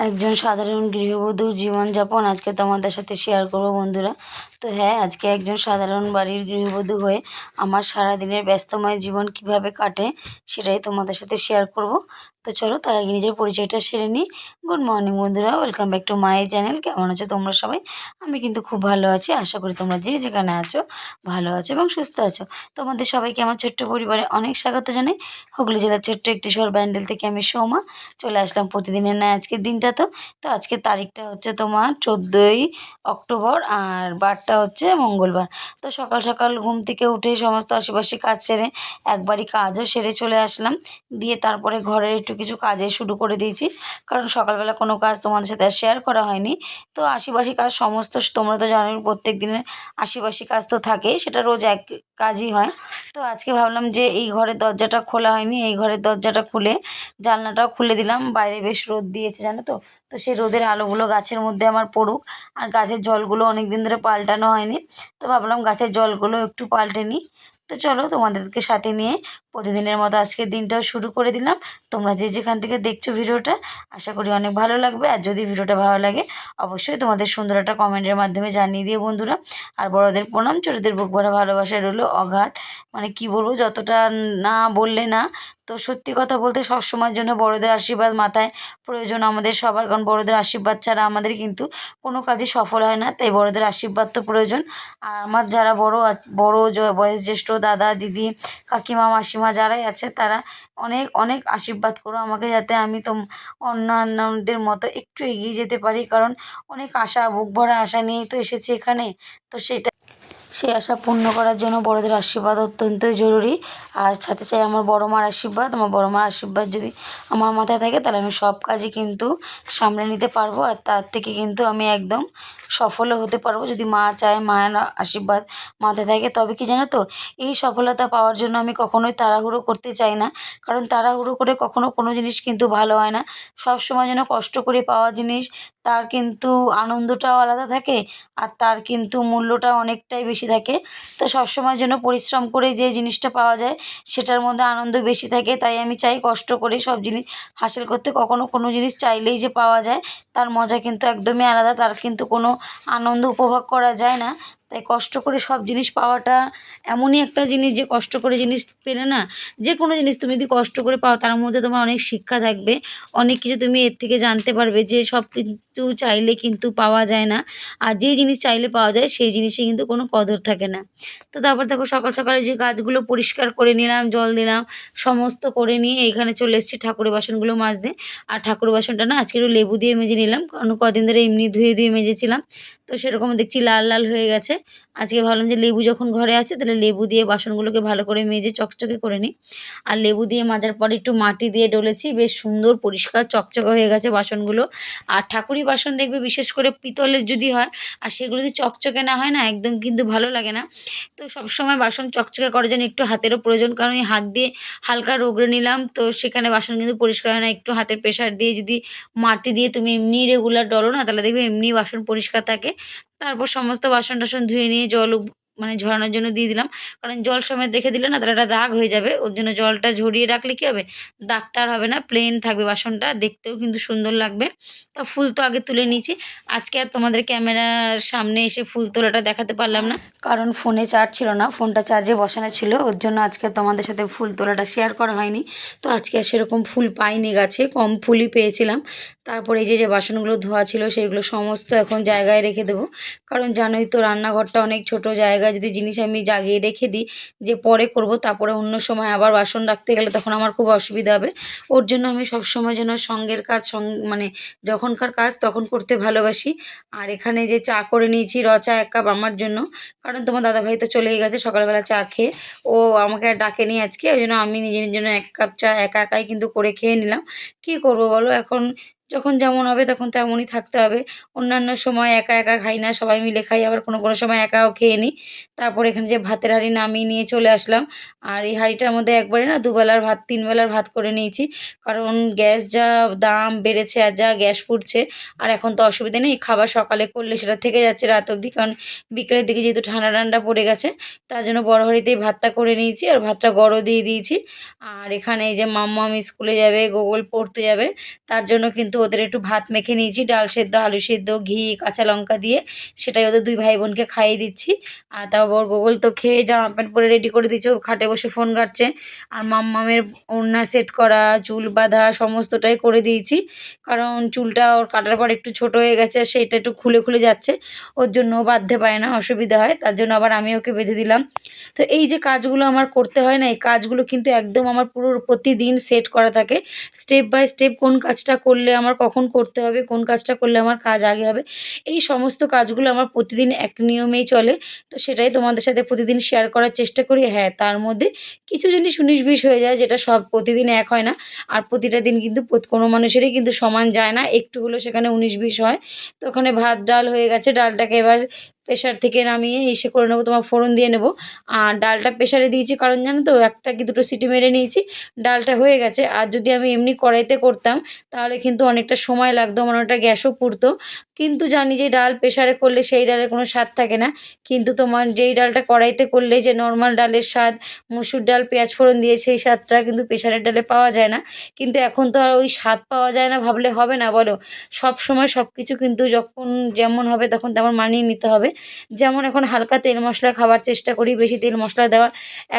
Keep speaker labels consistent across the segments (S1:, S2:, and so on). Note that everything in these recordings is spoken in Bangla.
S1: একজন সাধারণ গৃহবধূর জীবনযাপন আজকে তোমাদের সাথে শেয়ার করব বন্ধুরা। তো হ্যাঁ আজকে একজন সাধারণ বাড়ির গৃহবধূ হয়ে আমার সারাদিনের ব্যস্তময় জীবন কীভাবে কাটে সেটাই তোমাদের সাথে শেয়ার করব। তো চলো, তার আগে নিজের পরিচয়টা সেরে নিই। গুড মর্নিং বন্ধুরা welcome back to my channel কেমন আছো তোমরা সবাই? আমি কিন্তু খুব ভালো আছি, আশা করি তোমরা যে যেখানে আছো ভালো আছো এবং সুস্থ আছো। তোমাদের সবাইকে আমার ছোট্ট পরিবারে অনেক স্বাগত জানাই। হুগলি জেলার ছোট্ট একটি শহর ব্যান্ডেল থেকে আমি সৌমা। চলে আসলাম প্রতিদিনের ন্যায় আজকের দিনটা তো। তো আজকের তারিখটা হচ্ছে তোমার চোদ্দোই অক্টোবর আর বারটা হচ্ছে মঙ্গলবার। তো সকাল সকাল ঘুম থেকে উঠে সমস্ত আশেপাশে কাজ সেরে একবারই কাজও সেরে চলে আসলাম। দিয়ে তারপরে ঘরের একটু কিছু কাজে শুরু করে দিয়েছি। কারণ সকালবেলা কোনো কাজ তোমাদের সাথে আর শেয়ার করা হয়নি। তো আশিপাশি কাজ সমস্ত তোমরা তো জানোই প্রত্যেক দিনের আশিপাশি কাজ তো থাকেই সেটা রোজ এক কাজই হয়। তো আজকে ভাবলাম যে এই ঘরের দরজাটা খোলা হয়নি, এই ঘরের দরজাটা খুলে জানলাটাও খুলে দিলাম। বাইরে বেশ রোদ দিয়েছে, জানো তো? তো সেই রোদের আলোগুলো গাছের মধ্যে আমার পড়ুক। আর গাছের জলগুলো অনেক দিন ধরে পাল্টানো হয়নি। তো ভাবলাম গাছের জলগুলো একটু পাল্টে নিই। তো চলো তোমাদেরকে সাথে নিয়ে প্রতিদিনের মতো আজকের দিনটাও শুরু করে দিলাম। তোমরা যে যেখান থেকে দেখছ ভিডিওটা, আশা করি অনেক ভালো লাগবে। আর যদি ভিডিওটা ভালো লাগে, অবশ্যই তোমাদের সুন্দর একটা কমেন্টের মাধ্যমে জানিয়ে দিও বন্ধুরা। আর বড়দের প্রণাম, ছোটোদের বুক ভরা ভালোবাসায় রইল অগাধ। মানে কি বলব, যতটা না বললে না তো সত্যি কথা বলতে সব সময়ের জন্য বড়দের আশীর্বাদ মাথায় প্রয়োজন আমাদের সবার। কারণ বড়দের আশীর্বাদ ছাড়া আমাদের কিন্তু কোনো কাজই সফল হয় না, তাই বড়দের আশীর্বাদ তো প্রয়োজন। আর আমার যারা বড় বড় বয়স জ্যেষ্ঠ দাদা, দিদি, কাকিমা, মাসিমা যারাই আছে, তারা অনেক অনেক আশীর্বাদ করো আমাকে যাতে আমি তো অন্যান্যদের মতো একটু এগিয়ে যেতে পারি। কারণ অনেক আশা, বুক ভরা আশা নিয়েই তো এসেছি এখানে। তো সেটা সেই আশা পূর্ণ করার জন্য বড়দের আশীর্বাদ অত্যন্তই জরুরি। আর সাথে চাই আমার বড় মার আশীর্বাদ। আমার বড় মার আশীর্বাদ যদি আমার মাথায় থাকে, তাহলে আমি সব কাজই কিন্তু সামলে নিতে পারব। আর তার থেকে কিন্তু আমি একদম সফলও হতে পারব। যদি মা চায়, মায়ের আশীর্বাদ মাথায় থাকে, তবে কি জানো তো, এই সফলতা পাওয়ার জন্য আমি কখনোই তাড়াহুড়ো করতে চাই না। কারণ তাড়াহুড়ো করে কখনো কোনো জিনিস কিন্তু ভালো হয় না। সব সময় যেন কষ্ট করে পাওয়া জিনিস, তার কিন্তু আনন্দটাও আলাদা থাকে। আর তার কিন্তু মূল্যটা অনেকটাই বেশি থাকে। তো সবসময় যেন পরিশ্রম করে যে জিনিসটা পাওয়া যায়, সেটার মধ্যে আনন্দ বেশি থাকে। তাই আমি চাই কষ্ট করে সব জিনিস হাসিল করতে। কখনো কোনো জিনিস চাইলেই যে পাওয়া যায়, তার মজা কিন্তু একদমই আলাদা। তার কিন্তু কোনো আনন্দ উপভোগ করা যায় না। তাই কষ্ট করে সব জিনিস পাওয়াটা এমনই একটা জিনিস যে কষ্ট করে জিনিস পেলে না, যে কোনো জিনিস তুমি যদি কষ্ট করে পাও, তার মধ্যে তোমার অনেক শিক্ষা থাকবে। অনেক কিছু তুমি এর থেকে জানতে পারবে যে সব কিছু চাইলে কিন্তু পাওয়া যায় না। আর যে জিনিস চাইলে পাওয়া যায়, সেই জিনিসে কিন্তু কোনো কদর থাকে না। তো তারপর দেখো সকাল সকালে যে গাছগুলো পরিষ্কার করে নিলাম, জল দিলাম, সমস্ত করে নিয়ে এখানে চলে এসেছি ঠাকুরের বাসনগুলো মাজতে। আর ঠাকুর বাসনটা না আজকে একটু লেবু দিয়ে মেজে নিলাম, কারণ কদিন ধরে এমনি ধুয়ে ধুয়ে মেজেছিলাম। তো সেরকম দেখছি লাল লাল হয়ে গেছে। আজকে ভাবলাম যে লেবু যখন ঘরে আছে, তাহলে লেবু দিয়ে বাসনগুলোকে ভালো করে মেজে চকচকে করে নিই। আর লেবু দিয়ে মাজার পর একটু মাটি দিয়ে ডলেছি, বেশ সুন্দর পরিষ্কার চকচকে হয়ে গেছে বাসনগুলো। আর ঠাকুরি বাসন দেখবে বিশেষ করে পিতলের যদি হয়, আর সেগুলো যদি চকচকে না হয় না, একদম কিন্তু ভালো লাগে না। তো সবসময় বাসন চকচকে করার জন্য একটু হাতেরও প্রয়োজন, কারণ এই হাত দিয়ে হালকা রোগড়ে নিলাম, তো সেখানে বাসন কিন্তু পরিষ্কার হয় না। একটু হাতের প্রেশার দিয়ে যদি মাটি দিয়ে তুমি এমনি রেগুলার ডলো না, তাহলে দেখবে এমনি বাসন পরিষ্কার থাকে। তারপর সমস্ত বাসন টাসন ধুয়ে নিয়ে জল মানে ঝরানোর জন্য দিয়ে দিলাম। কারণ জল সমেত রেখে দিলে না তাহলে একটা দাগ হয়ে যাবে। ওর জন্য জলটা ঝরিয়ে রাখলে কী হবে? দাগটা আর হবে না প্লেন থাকবে বাসনটা। দেখতেও কিন্তু সুন্দর লাগবে। তা ফুল তো আগে তুলে নিয়েছি। আজকে আর তোমাদের ক্যামেরার সামনে এসে ফুল তোলাটা দেখাতে পারলাম না। কারণ ফোনে চার্জ ছিল না, ফোনটা চার্জে বসানো ছিল। ওর জন্য আজকে তোমাদের সাথে ফুল তোলাটা শেয়ার করা হয়নি। তো আজকে আর সেরকম ফুল পাইনি গাছে। কম ফুলই পেয়েছিলাম। তারপরে এই যে যে বাসনগুলো ধোয়া ছিল সেইগুলো সমস্ত এখন জায়গায় রেখে দেবো। কারণ জানোই তো রান্নাঘরটা অনেক ছোট জায়গা, যদি জিনিস আমি জাগিয়ে রেখে দিই যে পরে করব, তারপরে অন্য সময় আবার বাসন রাখতে গেলে তখন আমার খুব অসুবিধা হবে। ওর জন্য আমি সব সময় যেন সঙ্গের কাজ মানে যখনকার কাজ তখন করতে ভালোবাসি। আর এখানে যে চা করে নিয়েছি, র চা এক কাপ আমার জন্য। কারণ তোমার দাদাভাই তো চলেই গেছে সকালবেলা চা খেয়ে। ও আমাকে আর ডাকেনি আজকে, ওই জন্য আমি নিজের জন্য এক কাপ চা একা একাই কিন্তু করে খেয়ে নিলাম। কি করব বলো? এখন যখন যেমন হবে তখন তেমনই থাকতে হবে। অন্যান্য সময় একা একা খাই না, সবাই মিলে খাই, আবার কোনো কোনো সময় একাও খেয়ে নিই তারপর এখানে যে ভাতের হাঁড়ি নামিয়ে নিয়ে চলে আসলাম। আর এই হাঁড়িটার মধ্যে একবারে না দুবেলার ভাত, তিনবেলার ভাত করে নিয়েছি। কারণ গ্যাস যা দাম বেড়েছে আর যা গ্যাস ফুটছে, আর এখন তো অসুবিধা নেই। খাবার সকালে করলে সেটা থেকে যাচ্ছে রাত অবধি। কারণ বিকেলের দিকে যেহেতু ঠান্ডা ঠান্ডা পড়ে গেছে, তার জন্য বড় হাঁড়িতেই ভাতটা করে নিয়েছি আর ভাতটা গড়ও দিয়ে দিয়েছি। আর এখানে এই যে মাম্মা স্কুলে যাবে, গোগল পড়তে যাবে, তার জন্য কিন্তু ওদের একটু ভাত মেখে নিয়েছি, ডাল সেদ্ধ, আলু সেদ্ধ, ঘি, কাঁচা লঙ্কা দিয়ে, সেটাই ওদের দুই ভাই বোনকে খাইয়ে দিচ্ছি। আর তারপর গোগল তো খেয়ে জামা প্যান্ট পরে রেডি করে দিচ্ছে খাটে বসে ফোন ঘাটছে। আর মাম্মামের ওড়না সেট করা, চুল বাঁধা, সমস্তটাই করে দিয়েছি। কারণ চুলটা ওর কাটার পর একটু ছোট হয়ে গেছে, আর সেইটা একটু খুলে খুলে যাচ্ছে। ওর জন্য বাঁধতে পারে না, অসুবিধা হয়, তার জন্য আবার আমি ওকে বেঁধে দিলাম। তো এই যে কাজগুলো আমার করতে হয় না, এই কাজগুলো কিন্তু একদম আমার পুরো প্রতিদিন সেট করা থাকে। স্টেপ বাই স্টেপ কোন কাজটা করলে আমার কখন করতে হবে, কোন কাজটা করলে আমার কাজ আগে হবে, এই সমস্ত কাজগুলো আমার প্রতিদিন এক নিয়মেই চলে। তো সেটাই তোমাদের সাথে প্রতিদিন শেয়ার করার চেষ্টা করি। হ্যাঁ তার মধ্যে কিছু জিনিস উনিশ বিশ হয়ে যায় যেটা সব প্রতিদিন এক হয় না। আর প্রতিটা দিন কিন্তু কোনো মানুষেরই কিন্তু সমান যায় না। একটু হলেও সেখানে উনিশ বিশ হয়। তো ওখানে ভাত, ডাল হয়ে গেছে। ডালটাকে এবার প্রেশার থেকে নামিয়ে এসে করে নেব, তোমার ফোড়ন দিয়ে নেব। আর ডালটা প্রেশারে দিয়েছি, কারণ জানো তো, একটা কি দুটো সিটি মেরে নিয়েছি, ডালটা হয়ে গেছে। আর যদি আমি এমনি কড়াইতে করতাম, তাহলে কিন্তু অনেকটা সময় লাগতো, আমার অনেকটা গ্যাসও পুড়তো। কিন্তু জানি যে ডাল প্রেশারে করলে সেই ডালের কোনো স্বাদ থাকে না। কিন্তু তোমার যেই ডালটা কড়াইতে করলে যে নর্মাল ডালের স্বাদ, মুসুর ডাল, পেঁয়াজ ফোড়ন দিয়ে সেই স্বাদটা কিন্তু প্রেশারের ডালে পাওয়া যায় না। কিন্তু এখন তো আর ওই স্বাদ পাওয়া যায় না, ভাবলে হবে না, বলো। সব সময় সব কিছু কিন্তু যখন যেমন হবে, তখন তেমন মানিয়ে নিতে হবে। যেমন এখন হালকা তেল মশলা খাওয়ার চেষ্টা করি, বেশি তেল মশলা দেওয়া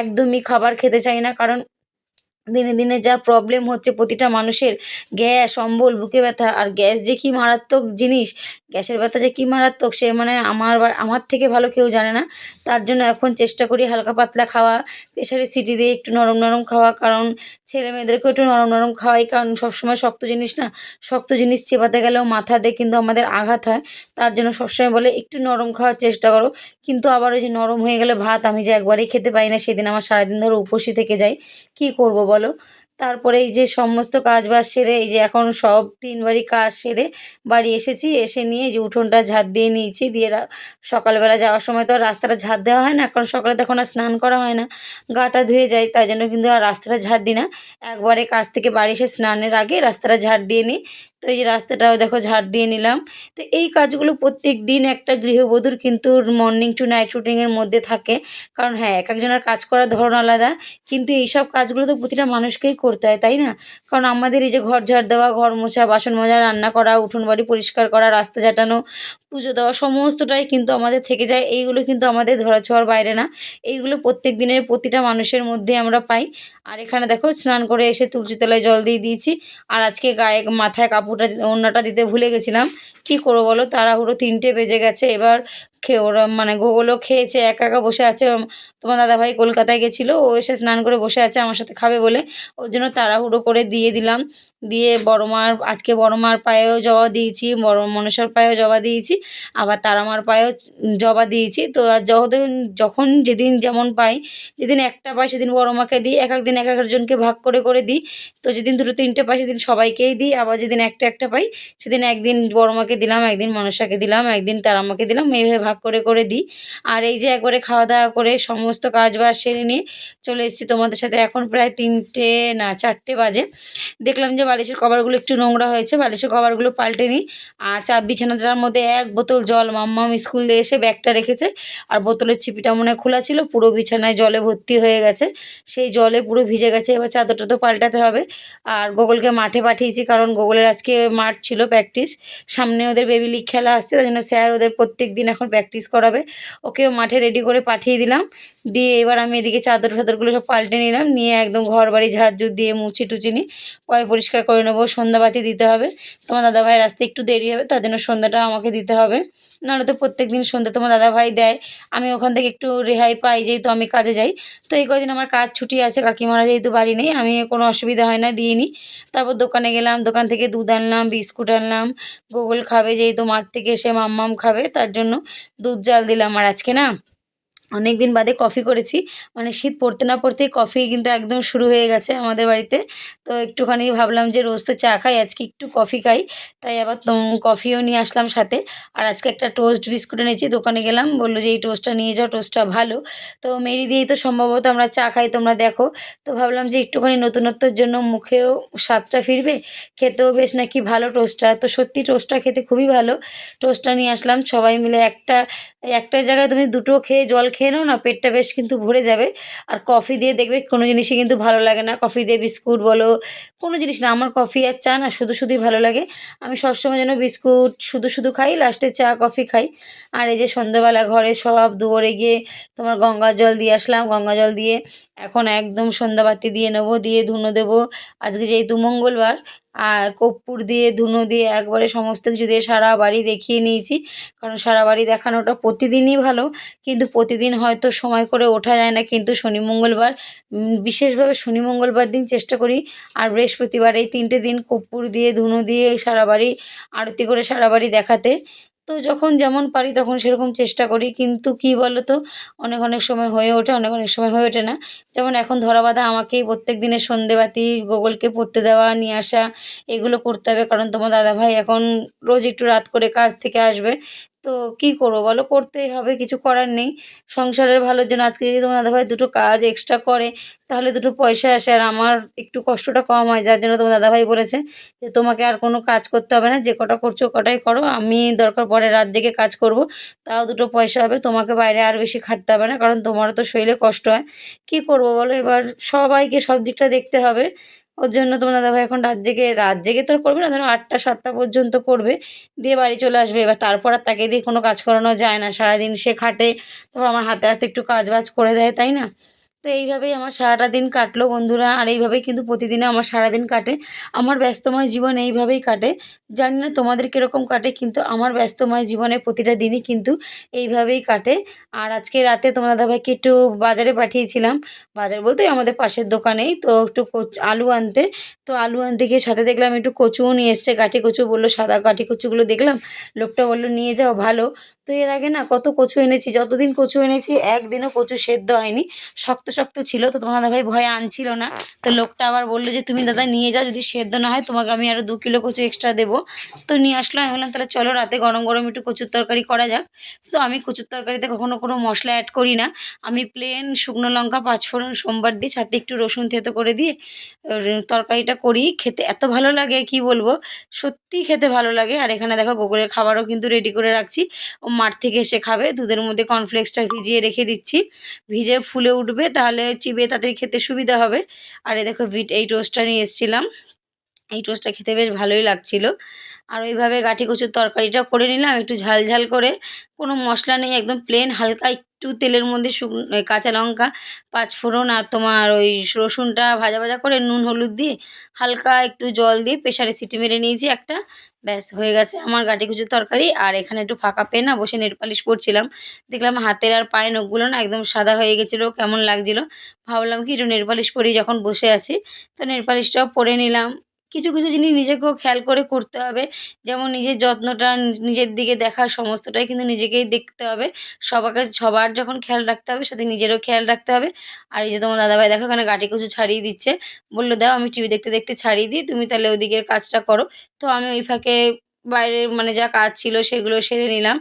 S1: একদমই খাবার খেতে চাই না, কারণ দিনে দিনে যা প্রবলেম হচ্ছে প্রতিটা মানুষের, গ্যাস, অম্বল, বুকে ব্যথা আর গ্যাস যে কী মারাত্মক জিনিস, গ্যাসের ব্যথা যে কী মারাত্মক সে মানে আমার আমার থেকে ভালো কেউ জানে না। তার জন্য এখন চেষ্টা করি হালকা পাতলা খাওয়া প্রেশারে সিটি দিয়ে একটু নরম নরম খাওয়া কারণ ছেলে মেয়েদেরকেও একটু নরম নরম খাওয়াই কারণ সবসময় শক্ত জিনিস না, শক্ত জিনিস চেপাতে গেলেও মাথাতে কিন্তু আমাদের আঘাত হয়। তার জন্য সবসময় বলে একটু নরম খাওয়ার চেষ্টা করো। কিন্তু আবার ওই যে নরম হয়ে গেলে ভাত আমি যে একবারেই খেতে পারি না, সেদিন আমার সারাদিন ধরে উপসী থেকে যাই, কী করব বলো। তারপরে এই যে সমস্ত কাজ বাজ সেরে, এই যে এখন সব তিনবারই কাজ সেরে বাড়ি এসেছি, এসে নিয়ে যে উঠোনটা ঝাড় দিয়ে নিয়েছি, দিয়ে সকালবেলা যাওয়ার সময় তো আর রাস্তাটা ঝাড় দেওয়া হয় না কারণ সকালে তখন আর স্নান করা হয় না। গাটা ধুয়ে যায় তাই জন্য কিন্তু আর রাস্তাটা ঝাড় দিই না। একবারে কাজ থেকে বাড়ি এসে স্নানের আগে রাস্তাটা ঝাড় দিয়ে নিই তো এই রাস্তাটাও দেখো ঝাড় দিয়ে নিলাম। তো এই কাজগুলো প্রত্যেক দিন একটা গৃহবধূর কিন্তু মর্নিং টু নাইট রুটিনের মধ্যে থাকে। কারণ হ্যাঁ এক একজনের কাজ করার ধরন আলাদা, কিন্তু এইসব কাজগুলো তো প্রতিটা মানুষকেই করতে হয়, তাই না? কারণ আমাদের এই যে ঘর ঝাড় দেওয়া, ঘর মোছা, বাসন মাজা, রান্না করা, উঠোন বাড়ি পরিষ্কার করা, রাস্তা ঝাঁটানো, পুজো দেওয়া, সমস্তটাই কিন্তু আমাদের থেকে যায়। এইগুলো কিন্তু আমাদের ধরাছোঁয়ার বাইরে না। এইগুলো প্রত্যেক দিনের প্রতিটা মানুষের মধ্যে আমরা পাই। আর এখানে দেখো স্নান করে এসে তুলসী তলায় জল দিয়ে দিয়েছি। আর আজকে গায়ে মাথায় কাপড়টা ওড়নাটা দিতে ভুলে গেছিলাম। কি করব বলো? তাড়াহুড়ো তিনটে বেজে গেছে। এবার খেয়ে ওরা মানে গোগলও খেয়েছে, একা একা বসে আছে। তোমার দাদাভাই কলকাতায় গেছিল। ও এসে স্নান করে বসে আছে আমার সাথে খাবে বলে। ওর জন্য তাড়াহুড়ো করে দিয়ে দিলাম। দিয়ে বড় মার আজকে বড় মার পায়েও জবা দিয়েছি, বড় মনসার পায়েও জবা দিয়েছি। আবার তারা মার পায়েও জবা দিয়েছি। তো আর যখন যখন যেদিন যেমন পাই, যেদিন একটা পাই সেদিন বড় মাকে দিই এক একদিন এক একজনকে ভাগ করে করে দিই। তো যেদিন দুটো, তিনটে পাই সেদিন সবাইকেই দিই, আবার যেদিন একটা একটা পাই সেদিন একদিন বড় মাকে দিলাম, একদিন মনসাকে দিলাম, একদিন তারা মাকে দিলাম, এইভাবে ভাগ করে করে দিই। আর এই যে একবারে খাওয়া দাওয়া করে সমস্ত কাজ বাজ সেরে নিয়ে চলে এসেছি তোমাদের সাথে এখন প্রায় তিনটে, না চারটে বাজে। দেখলাম যে বালিশের কভারগুলো একটু নোংরা হয়েছে, বালিশের কভারগুলো পাল্টে নিই। আর চা বিছানাটার মধ্যে এক বোতল জল মাম্মাম স্কুল দিয়ে এসে ব্যাগটা রেখেছে। আর বোতলের ছিপিটা মনে খোলা ছিল, পুরো বিছানায় জলে ভর্তি হয়ে গেছে। সেই জলে পুরো ভিজে গেছে, এবার চাদরটা তো পাল্টাতে হবে। আর গোগলকে মাঠে পাঠিয়েছি, কারণ গোগলের আজকে মাঠ ছিল প্র্যাকটিস সামনে ওদের বেবি লিগ খেলা আসছে, তাই জন্য স্যার ওদের প্রত্যেক দিন এখন প্র্যাকটিস করাবে। ওকেও মাঠে রেডি করে পাঠিয়ে দিলাম। দিয়ে এবার আমি এদিকে চাদর ফাদরগুলো সব পাল্টে নিলাম, নিয়ে একদম ঘর বাড়ি ঝাড় ঝুড় দিয়ে মুছি টুচি নিই পয় পরিষ্কার করে নেব, সন্ধ্যাবাতি দিতে হবে। তোমার দাদাভাইয়ের আসতে একটু দেরি হবে, তার জন্য সন্ধ্যাটা আমাকে দিতে হবে। নাহলে তো প্রত্যেক দিন সন্ধ্যে তোমার দাদাভাই দেয়। আমি ওখান থেকে একটু রেহাই পাই, যেহেতু আমি কাজে যাই। তো এই কদিন আমার কাজ ছুটি আছে, কাকিমারা যেহেতু বাড়ি নেই, আমি কোনো অসুবিধা হয় না দিয়ে নিই তারপর দোকানে গেলাম, দোকান থেকে দুধ আনলাম, বিস্কুট আনলাম, গোগল খাবে যেহেতু মাঠ থেকে এসে মাম্মাম খাবে, তার জন্য দুধ জাল দিলাম। আর আজকে না অনেক দিন বাদে কফি করেছি। মানে শীত পড়তে না পড়তেই কফি কিন্তু একদম শুরু হয়ে গেছে আমাদের বাড়িতে। তো একটুখানি ভাবলাম যে রোজ তো চা খাই, আজকে একটু কফি খাই। তাই আবার কফিও নিয়ে আসলাম সাথে। আর আজকে একটা টোস্ট বিস্কুট এনেছি, দোকানে গেলাম, বলল যে এই টোস্টটা নিয়ে যাও টোস্টটা ভালো। তো মেরি দিয়েই তো সম্ভবত আমরা চা খাই, তোমরা দেখো। তো ভাবলাম যে একটুখানি নতুনত্বর জন্য মুখেও স্বাদটা ফিরবে, খেতেও বেশ নাকি ভালো টোস্টটা তো সত্যি টোস্টটা খেতে খুবই ভালো। টোস্টটা নিয়ে আসলাম, সবাই মিলে একটা একটা জায়গায় তুমি দুটো খেয়ে জল খেয়ে খেয়ে নাও না, পেটটা বেশ কিন্তু ভরে যাবে। আর কফি দিয়ে দেখবে কোনো জিনিসই কিন্তু ভালো লাগে না। কফি দিয়ে বিস্কুট বলো, কোনো জিনিস না। আমার কফি আর চা না, শুধু শুধুই ভালো লাগে। আমি সবসময় যেন বিস্কুট শুধু শুধু খাই লাস্টে চা কফি খাই। আর এই যে সন্ধ্যাবেলা ঘরে সব দুয়ারে গিয়ে তোমার গঙ্গা জল দিয়ে আসলাম। গঙ্গা জল দিয়ে এখন একদম সন্ধ্যাবাতি দিয়ে নেব, দিয়ে ধুনো দেবো। আজকে যেহেতু মঙ্গলবার কর্পূর দিয়ে, ধুনো দিয়ে একবারে সমস্ত কিছু দিয়ে সারা বাড়ি দেখিয়ে নিয়েছি। কারণ সারা বাড়ি দেখানোটা প্রতিদিনই ভালো। কিন্তু প্রতিদিন হয়তো সময় করে ওঠা যায় না। কিন্তু শনি, মঙ্গলবার বিশেষভাবে শনি, মঙ্গলবার দিন চেষ্টা করি। আর বৃহস্পতিবার এই তিনটে দিন কর্পূর দিয়ে, ধুনো দিয়ে সারা বাড়ি, আরতি করে সারা বাড়ি দেখাতে। তো যখন যেমন পারি তখন সেরকম চেষ্টা করি। কিন্তু কি বলো তো অনেক অনেক সময় হয়ে ওঠে, অনেক অনেক সময় হয়ে ওঠে না। যেমন এখন ধরা বাঁধা আমাকেই প্রত্যেক দিনের সন্ধেবাতি, গোগলকে পড়তে দেওয়া, নিয়ে আসা, এগুলো করতে হবে। কারণ তোমার দাদাভাই এখন রোজ একটু রাত করে কাজ থেকে আসবে। তো কি করব বলো? করতেই হবে, কিছু করার নেই। সংসারের ভালোর জন্য আজকে যদি তোমার দাদাভাই দুটো কাজ এক্সট্রা করে, তাহলে দুটো পয়সা আসে। আর আমার একটু কষ্টটা কম হয়, যার জন্য তোমার দাদাভাই বলেছে যে, তোমাকে আর কোনো কাজ করতে হবে না, যে কটা করছ কটাই করো। আমি দরকার পরে রাত জেগে কাজ করব, তাও দুটো পয়সা হবে। তোমাকে বাইরে আর বেশি খাটতে হবে না, কারণ তোমারও তো শরীরে কষ্ট হয়। কি করব বলো? এবার সবাইকে সব দিকটা দেখতে হবে। ওর জন্য তোমরা দেখো এখন রাত জেগে রাত জেগে তো করবে না, ধরো আটটা, সাতটা পর্যন্ত করবে। দিয়ে বাড়ি চলে আসবে। এবার তারপর আর তাকে দিয়ে কোনো কাজ করানো যায় না। সারাদিন সে খাটে, তারপর আমার হাতে হাতে একটু কাজ বাজ করে দেয়, তাই না? তো এইভাবেই আমার সারাটা দিন কাটলো বন্ধুরা। আর এইভাবেই কিন্তু প্রতিদিনে আমার সারাদিন কাটে। আমার ব্যস্তময় জীবন এইভাবেই কাটে। জানি না তোমাদের কীরকম কাটে, কিন্তু আমার ব্যস্তময় জীবনে প্রতিটা দিনই কিন্তু এইভাবেই কাটে। আর আজকে রাতে তোমার দাদাভাইকে একটু বাজারে পাঠিয়েছিলাম। বাজার বলতে আমাদের পাশের দোকানেই, তো একটু আলু আনতে। তো আলু আনতে গিয়ে সাথে দেখলাম একটু কচুও নিয়ে এসছে। কাঠি কচু বলল, সাদা কাঠি কচুগুলো দেখলাম। লোকটা বলল, নিয়ে যাও, ভালো। তো এর আগে না কত কচু এনেছি, যতদিন কচু এনেছি, একদিনও কচু সেদ্ধ হয়নি। শক্ত শক্ত ছিল, তো তোমার দাদাভাই ভয়ে আনছিল না। তো লোকটা আবার বলল যে, তুমি দাদা নিয়ে যাও, যদি সেদ্ধ না হয় তোমাকে আমি আরও দু কিলো কচু এক্সট্রা দেবো। তো নিয়ে আসলো, আমি বললাম, তাহলে চলো রাতে গরম গরম একটু কচুর তরকারি করা যাক। তো আমি কচুর তরকারিতে কখনো কোনো মশলা অ্যাড করি না। আমি প্লেন শুকনো লঙ্কা, পাঁচফোড়ন, সোমবার দিয়ে সাথে একটু রসুন থেতো করে দিয়ে তরকারিটা করি। খেতে এত ভালো লাগে, কি বলব? সত্যিই খেতে ভালো লাগে। আর এখানে দেখো, গোকুলের খাবারও কিন্তু রেডি করে রাখছি। ও মাঠ থেকে এসে খাবে। দুধের মধ্যে কর্নফ্লেক্সটা ভিজিয়ে রেখে দিচ্ছি। ভিজে ফুলে উঠবে তাহলে চিবিয়ে তাদের খেতে সুবিধা হবে। আর এই দেখো ভিট এই টোস্টটা নিয়ে এসেছিলাম। এই টোস্টটা খেতে বেশ ভালোই লাগছিল। আর ওইভাবে গাঠি কচুর তরকারিটা করে নিলাম, একটু ঝাল ঝাল করে। কোনো মশলা নেই, একদম প্লেন হালকা, একটু তেলের মধ্যে শুকনো কাঁচা লঙ্কা, পাঁচফোড়ন আর তোমার ওই রসুনটা ভাজা ভাজা করে নুন, হলুদ দিয়ে হালকা একটু জল দিয়ে প্রেশারে সিটি মেরে নিয়েছি একটা। ব্যাস, হয়ে গেছে আমার গাঠি কুচুর তরকারি। আর এখানে একটু ফাঁকা পেয়ে না, বসে নেট পালিশ দেখলাম হাতের আর পায়ে নখগুলো না একদম সাদা হয়ে গেছিল, কেমন লাগছিল। ভাবলাম কি একটু নেল পালিশ পরি যখন বসে আছি। তো নেল পালিশটাও পরে নিলাম। কিছু কিছু জিনিস নিজেকেও খেয়াল করে করতে হবে। যেমন নিজের যত্নটা নিজের দিকে দেখা সমস্তটাই কিন্তু নিজেকেই দেখতে হবে। সবাকে সবার যখন খেয়াল রাখতে হবে সাথে নিজেরও খেয়াল রাখতে হবে। আর এই যে তোমার দাদাভাই, দেখো এখানে গাটি কিছু ছাড়িয়ে দিচ্ছে। বলল, দাও, আমি টিভি দেখতে দেখতে ছাড়িয়ে দিই। তুমি তাহলে ওদিকের কাজটা করো। তো আমি ওই ফাঁকে বাইরের মানে যা কাজ ছিল সেগুলো সেরে নিলাম।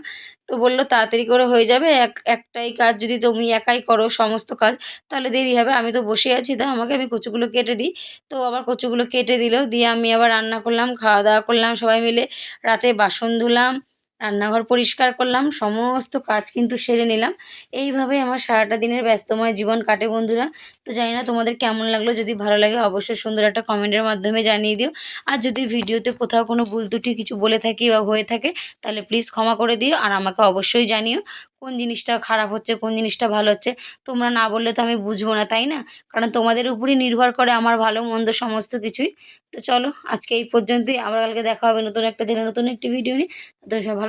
S1: তো বলল, তাড়াতাড়ি করে হয়ে যাবে। এক, একটাই কাজ যদি তুমি একাই করো সমস্ত কাজ, তাহলে দেরি হবে। আমি তো বসে আছি, তা আমাকে আমি কচুগুলো কেটে দিই। তো আবার কচুগুলো কেটে দিল। দিয়ে আমি আবার রান্না করলাম, খাওয়া দাওয়া করলাম সবাই মিলে। রাতে বাসন ধুলাম রান্নাঘর পরিষ্কার করলাম, সমস্ত কাজ কিন্তু সেরে নিলাম। এইভাবে আমার সারাটা দিনের ব্যস্তময় জীবন কাটে বন্ধুরা। তো জানি না তোমাদের কেমন লাগল, যদি ভালো লাগে অবশ্যই সুন্দর একটা কমেন্টের মাধ্যমে জানিয়ে দিও। আর যদি ভিডিওতে কোথাও কোনো ভুল কিছু বলে থাকি বা হয়ে থাকে, তাহলে প্লিজ ক্ষমা করে দিও আর আমাকে অবশ্যই জানিও। কোন জিনিসটা খারাপ হচ্ছে, কোন জিনিসটা ভালো হচ্ছে, তোমরা না বললে তো আমি বুঝব না, তাই না? কারণ তোমাদের উপরই নির্ভর করে আমার ভালো, মন্দ সমস্ত কিছুই। তো চলো আজকে এই পর্যন্তই, আবার কালকে দেখা হবে নতুন একটা দিনে, নতুন একটি ভিডিও নিয়ে। তো সব